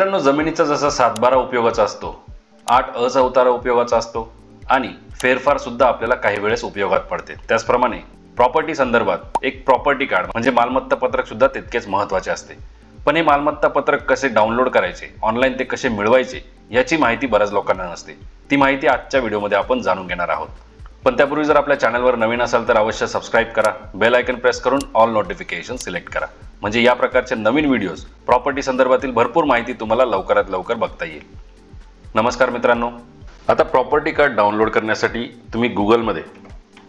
मित्रांनो जमिनीचा जसा सातबारा उपयोगाचा असतो आठ अचा उतारा उपयोगाचा असतो आणि फेरफार सुद्धा आपल्याला काही वेळेस उपयोगात पडते. त्याचप्रमाणे प्रॉपर्टी संदर्भात एक प्रॉपर्टी कार्ड म्हणजे मालमत्ता पत्रक सुद्धा तितकेच महत्त्वाचे असते. पण हे मालमत्ता पत्रक कसे डाउनलोड करायचे ऑनलाईन ते कसे मिळवायचे याची माहिती बऱ्याच लोकांना नसते. ती माहिती आजच्या व्हिडिओमध्ये आपण जाणून घेणार आहोत. पण त्यापूर्वी जर आपल्या चॅनलवर नवीन असाल तर अवश्य सबस्क्राईब करा बेल आयकन प्रेस करून ऑल नोटिफिकेशन सिलेक्ट करा. म्हणजे या प्रकारचे नवीन व्हिडिओज प्रॉपर्टी संदर्भातील भरपूर माहिती तुम्हाला लवकरात लवकर बघता येईल. नमस्कार मित्रांनो. आता प्रॉपर्टी कार्ड डाउनलोड करण्यासाठी तुम्ही गुगलमध्ये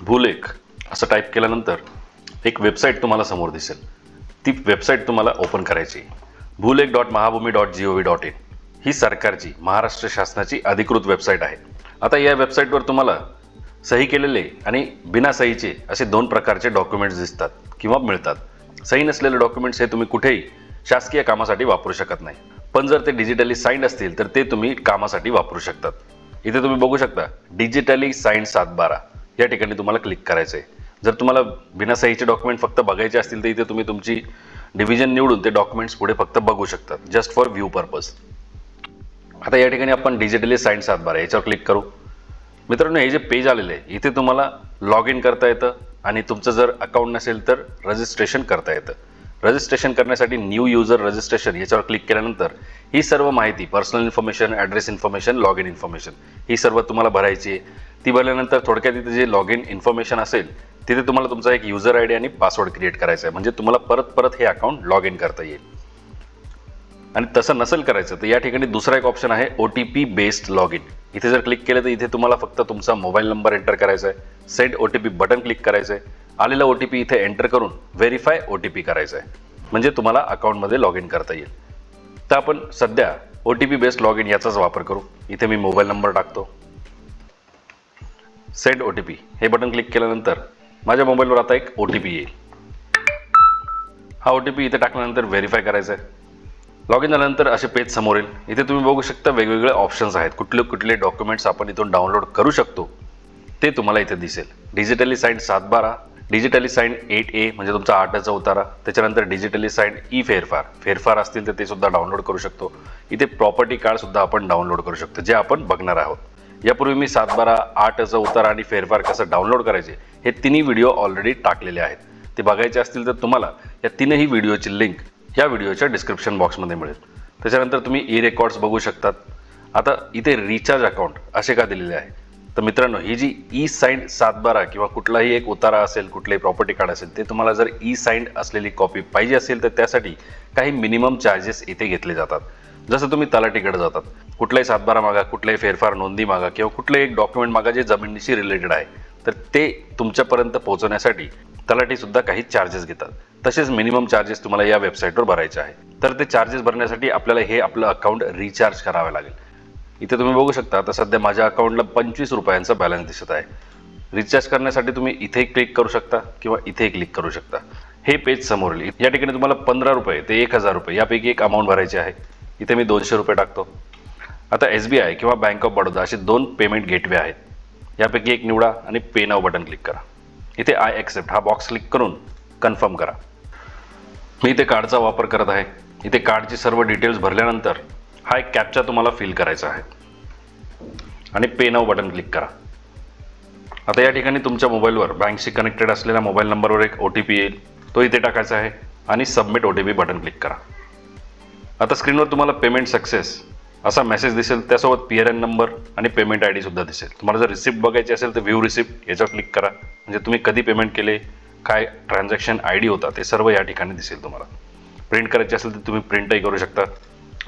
भूलेख असं टाईप केल्यानंतर एक वेबसाईट तुम्हाला समोर दिसेल. ती वेबसाईट तुम्हाला ओपन करायची आहे. Bhulekh dot Mahabhumi dot G O V dot in ही सरकारची महाराष्ट्र शासनाची अधिकृत वेबसाईट आहे. आता या वेबसाईटवर तुम्हाला सही केलेले आणि बिना सहीचे असे दोन प्रकारचे डॉक्युमेंट्स दिसतात किंवा मिळतात. सही नसलेले डॉक्युमेंट्स हे तुम्ही कुठेही शासकीय कामासाठी वापरू शकत नाही. पण जर ते डिजिटली साईंड असतील तर ते तुम्ही कामासाठी वापरू शकतात. इथे तुम्ही बघू शकता डिजिटली साईन्ड सात बारा या ठिकाणी तुम्हाला क्लिक करायचं आहे जर तुम्हाला बिना सहीचे डॉक्युमेंट फक्त बघायचे असतील तर इथे तुम्ही तुमची डिव्हिजन निवडून ते डॉक्युमेंट्स पुढे फक्त बघू शकतात जस्ट फॉर व्ह्यू पर्पज आता या ठिकाणी आपण डिजिटली साईन सात बारा याच्यावर क्लिक करू. मित्रांनो हे जे पेज आलेलं आहे इथे तुम्हाला लॉग इन करता येतं. आणि तुमचं जर अकाउंट नसेल तर रजिस्ट्रेशन करता येतं. रजिस्ट्रेशन करण्यासाठी न्यू युजर रजिस्ट्रेशन याच्यावर क्लिक केल्यानंतर ही सर्व माहिती personal information address information log in information ही सर्व तुम्हाला भरायची आहे. ती भरल्यानंतर थोडक्यात तिथे जे लॉग इन इन्फॉर्मेशन असेल तिथे तुम्हाला तुमचा एक युजर आय डी आणि पासवर्ड क्रिएट करायचा आहे. म्हणजे तुम्हाला परत परत हे अकाउंट लॉग इन करता येईल. आणि तसं नसेल करायचं तर या ठिकाणी दुसरा एक ऑप्शन आहे O T P based log in इथे जर क्लिक केलं तर इथे तुम्हाला फक्त तुमचा मोबाईल नंबर एंटर करायचा आहे send O T P button click करायचं आहे आलेला ओ टी पी इथे एंटर करून व्हेरीफाय ओ टी पी करायचा आहे म्हणजे तुम्हाला अकाउंटमध्ये लॉग इन करता येईल. तर आपण सध्या O T P based log in याचाच वापर करू. इथे मी मोबाईल नंबर टाकतो. सेंड ओ टी पी हे बटन क्लिक केल्यानंतर माझ्या मोबाईलवर आता एक ओ टी पी येईल. हा ओ टी पी इथे टाकल्यानंतर व्हेरीफाय करायचा आहे लॉग इन झाल्यानंतर असे पेज समोर येईल. इथे तुम्ही बघू शकता वेगवेगळे ऑप्शन्स आहेत. कुठले कुठले डॉक्युमेंट्स आपण इथून डाउनलोड करू शकतो ते तुम्हाला इथे दिसेल. डिजिटली साईन सात बारा डिजिटली साईन एट ए म्हणजे तुमचा आठचा उतारा. त्याच्यानंतर डिजिटली साईन ई फेरफार फेरफार असतील तर ते सुद्धा डाउनलोड करू शकतो. इथे प्रॉपर्टी कार्डसुद्धा आपण डाउनलोड करू शकतो जे आपण बघणार आहोत. यापूर्वी मी सात बारा आठचा उतारा आणि फेरफार कसं डाउनलोड करायचे हे तिन्ही व्हिडिओ ऑलरेडी टाकलेले आहेत. ते बघायचे असतील तर तुम्हाला या तीनही व्हिडिओची लिंक या व्हिडिओच्या डिस्क्रिप्शन बॉक्समध्ये मिळेल. त्याच्यानंतर तुम्ही ई रेकॉर्ड्स बघू शकतात. आता इथे रिचार्ज अकाउंट असे का दिलेले आहे? तर मित्रांनो ही जी ई साईंड सातबारा किंवा कुठलाही एक उतारा असेल कुठलंही प्रॉपर्टी कार्ड असेल ते तुम्हाला जर ई साईंड असलेली कॉपी पाहिजे असेल तर त्यासाठी काही मिनिमम चार्जेस इथे घेतले जातात. जसं तुम्ही तलाटीकडे जातात. कुठलाही सातबारा मागा कुठलाही फेरफार नोंदी मागा किंवा कुठलंही एक डॉक्युमेंट मागा जे जमिनीशी रिलेटेड आहे तर ते तुमच्यापर्यंत पोहोचवण्यासाठी तलाठीसुद्धा काही चार्जेस घेतात. तसेच मिनिमम चार्जेस तुम्हाला या वेबसाईटवर भरायचे आहे तर ते चार्जेस भरण्यासाठी आपल्याला हे आपलं अकाउंट रिचार्ज करावे लागेल. इथे तुम्ही बघू शकता आता सध्या माझ्या अकाउंटला पंचवीस रुपयांचा बॅलन्स दिसत आहे. रिचार्ज करण्यासाठी तुम्ही इथे क्लिक करू शकता किंवा इथे क्लिक करू शकता. हे पेज समोर येईल. या ठिकाणी तुम्हाला पंधरा रुपये ते एक हजार रुपये यापैकी एक अमाऊंट भरायची आहे. इथे मी दोनशे रुपये टाकतो. आता एस बी आय किंवा बँक ऑफ बडोदा असे दोन पेमेंट गेटवे आहेत. यापैकी एक निवडा आणि पे नाव बटन क्लिक करा. इथे आय एक्सेप्ट हा बॉक्स क्लिक करून कन्फर्म करा. मी इथे कार्डचा वापर करत आहे. इथे कार्डची सर्व डिटेल्स भरल्यानंतर हा एक कॅपचा तुम्हाला फिल करायचा आहे. आणि पे नाव बटन क्लिक करा. आता या ठिकाणी तुमच्या मोबाईलवर बँकशी कनेक्टेड असलेल्या मोबाईल नंबरवर एक ओ टी पी येईल. तो इथे टाकायचा आहे आणि submit O T P button click करा. आता स्क्रीनवर तुम्हाला पेमेंट सक्सेस असा मेसेज दिसेल त्यासोबत पी आर एन नंबर आणि पेमेंट आय डी सुद्धा दिसेल. तुम्हाला जर रिसिप्ट बघायची असेल तर व्ह्यू रिसिप्ट याच्यावर क्लिक करा. म्हणजे तुम्ही कधी पेमेंट केले काय ट्रान्झॅक्शन आय डी होता ते सर्व या ठिकाणी दिसेल तुम्हाला. प्रिंट करायची असेल तर तुम्ही प्रिंटही करू शकता.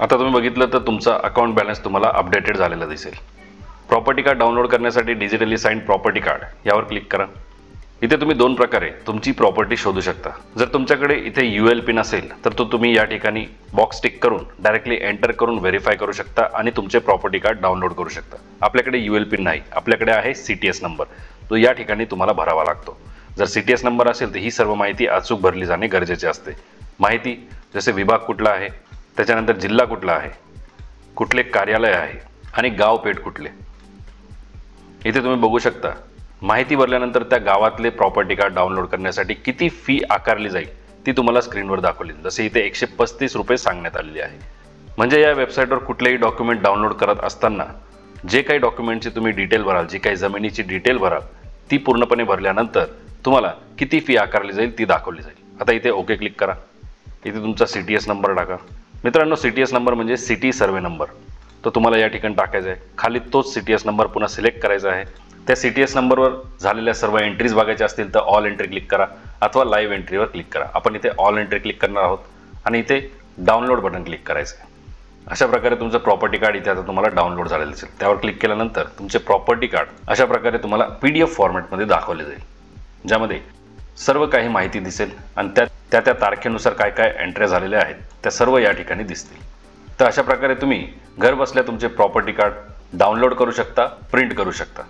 आता तुम्ही बघितलं तर तुमचा अकाउंट बॅलन्स तुम्हाला अपडेटेड झालेला दिसेल. प्रॉपर्टी कार्ड डाउनलोड करण्यासाठी डिजिटली साईन प्रॉपर्टी कार्ड यावर क्लिक करा. इथे तुम्ही दोन प्रकारे तुमची प्रॉपर्टी शोधू शकता. जर तुमच्याकडे इथे यू एल पिन असेल तर तो तुम्ही या ठिकाणी बॉक्स टिक करून डायरेक्टली एंटर करून व्हेरीफाय करू शकता आणि तुमचे प्रॉपर्टी कार्ड डाउनलोड करू शकता. आपल्याकडे यू एल पिन नाही आपल्याकडे आहे सी टी एस नंबर तो या ठिकाणी तुम्हाला भरावा लागतो. जर सी टी एस नंबर असेल तर ही सर्व माहिती अचूक भरली जाणे गरजेचे असते. माहिती जसे विभाग कुठला आहे त्याच्यानंतर जिल्हा कुठला आहे कुठले कार्यालय आहे आणि गाव पेठ कुठले. इथे तुम्ही बघू शकता माहिती भरल्यानंतर त्या गावातले प्रॉपर्टी कार्ड डाउनलोड करण्यासाठी किती फी आकारली जाईल ती तुम्हाला स्क्रीनवर दाखवली जसे इथे एकशे पस्तीस रुपये सांगण्यात आलेली आहे. म्हणजे या वेबसाईटवर कुठलेही डॉक्युमेंट डाउनलोड करत असताना जे काही डॉक्युमेंटची तुम्ही डिटेल भराल जी काही जमिनीची डिटेल भराल ती पूर्णपणे भरल्यानंतर तुम्हाला किती फी आकारली जाईल ती दाखवली जाईल. आता इथे ओके क्लिक करा. इथे तुमचा सी टी एस नंबर टाका. मित्रांनो सी टी एस नंबर म्हणजे सिटी सर्वे नंबर तो तुम्हाला या ठिकाणी टाकायचा आहे. खाली तोच सी टी एस नंबर पुन्हा सिलेक्ट करायचा आहे. त्या सी टी एस नंबरवर झालेल्या सर्व एंट्रीज बघायच्या असतील तर ऑल एंट्री क्लिक करा अथवा लाईव्ह एंट्रीवर क्लिक करा. आपण इथे ऑल एंट्री क्लिक करणार आहोत आणि इथे डाउनलोड बटन क्लिक करायचं आहे अशा प्रकारे तुमचं प्रॉपर्टी कार्ड इथे आता तुम्हाला डाउनलोड झालेलं दिसेल. त्यावर क्लिक केल्यानंतर तुमचे प्रॉपर्टी कार्ड अशा प्रकारे तुम्हाला पी डी एफ फॉर्मॅटमध्ये दाखवले जाईल. ज्यामध्ये सर्व काही माहिती दिसेल आणि त्या त्या त्या तारखेनुसार काय काय एंट्र्या झालेल्या आहेत त्या सर्व या ठिकाणी दिसतील. तर अशा प्रकारे तुम्ही घर बसल्या तुमचे प्रॉपर्टी कार्ड डाउनलोड करू शकता प्रिंट करू शकता.